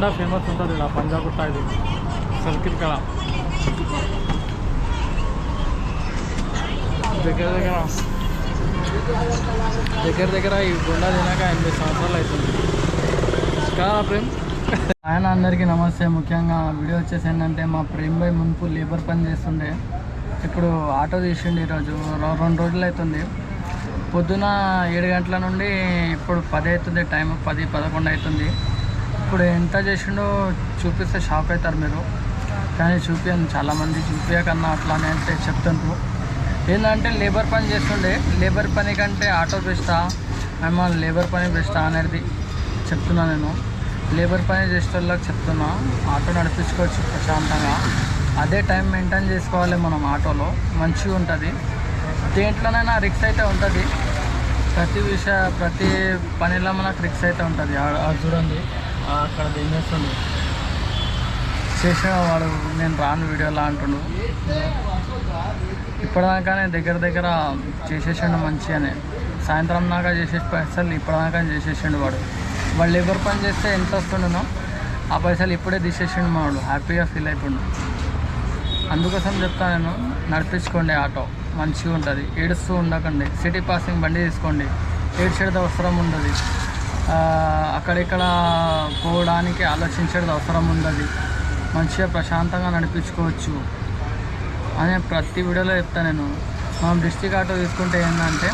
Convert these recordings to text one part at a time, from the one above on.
Bonda famous ఉంటుంది ఇలా పంజాబ్ ఇది సర్కిల్ కడ దగ్గర దగ్గర. దగ్గర దగ్గర ఈ గుండా తినాక ఎనిమిది సంవత్సరాలు అవుతుంది కాదా ప్రేమ్? ఆయన అందరికీ నమస్తే. ముఖ్యంగా వీడియో వచ్చేసి ఏంటంటే మా ప్రేమ్ భాయ్ మున్పు లేబర్ పని చేస్తుండే. ఇప్పుడు ఆటో తీసిండు ఈరోజు. రెండు రోజులు అవుతుంది పొద్దున ఏడు గంటల నుండి ఇప్పుడు పది అవుతుంది. టైం పది పదకొండు అవుతుంది. ఇప్పుడు ఎంత చేసిండో చూపిస్తే షాక్ అవుతారు మీరు. కానీ చూపించాను చాలామంది చూపించకన్నా అట్లానే అంటే చెప్తుంటారు ఏంటంటే లేబర్ పని చేస్తుండే. లేబర్ పని కంటే ఆటో బెస్టా? మేము లేబర్ పని బెస్టా అనేది చెప్తున్నా నేను. లేబర్ పని చేసే వాళ్ళకి చెప్తున్నా. ఆటో నడిపించుకోవచ్చు ప్రశాంతంగా. అదే టైం మెయింటైన్ చేసుకోవాలి మనం ఆటోలో. మంచిగా ఉంటుంది. దేంట్లోనైనా రిక్స్ అయితే ఉంటుంది. ప్రతి విషయ ప్రతి పనిలో మనకు రిక్స్ అయితే ఉంటుంది. ఆ- చూడండి. అక్కడ ఏం చేస్తుంది చేసిన వాడు? నేను రాను వీడియోలా అంటుండు. నేను దగ్గర దగ్గర చేసేసిండు మంచిగానే. సాయంత్రం దాకా చేసే పైసలు ఇప్పటిదాకా చేసేసిండు వాడు. వాళ్ళు లేబర్ పని చేస్తే ఎంత వస్తుండేనో ఆ పైసలు ఇప్పుడే తీసేసిండు వాడు. హ్యాపీగా ఫీల్ అవుతుండు అందుకోసం చెప్తా నేను నడిపించుకోండి ఆటో. మంచిగా ఉంటుంది ఏడుస్తూ ఉండకండి. సిటీ పాసింగ్ బండి తీసుకోండి. ఏడ్చేది అవసరం ఉండదు. అక్కడిక్కడ పోవడానికి ఆలోచించేది అవసరం ఉండదు. మంచిగా ప్రశాంతంగా నడిపించుకోవచ్చు అనే ప్రతి వీడియోలో చెప్తాను నేను. మనం డిస్టిక్ ఆటో తీసుకుంటే ఏంటంటే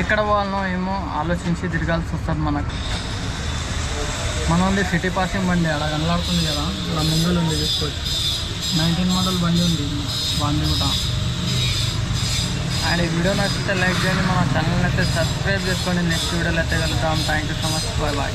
ఎక్కడ పోవాలనో ఏమో ఆలోచించి తిరగాల్సి వస్తుంది మనకు. మనది సిటీ పాసింగ్ బండి అలా కనలాడుతుంది కదా. ఇలా ముందులో ఉంది చూసుకోవచ్చు. నైన్టీన్ మోడల్ బండి ఉంది. బండి కూడా. అండ్ ఈ వీడియో నచ్చితే లైక్ చేయండి మన ఛానల్ అయితే సబ్స్క్రైబ్ చేసుకోండి. నెక్స్ట్ వీడియోలో అయితే కలుద్దాం. Thank you so much bye bye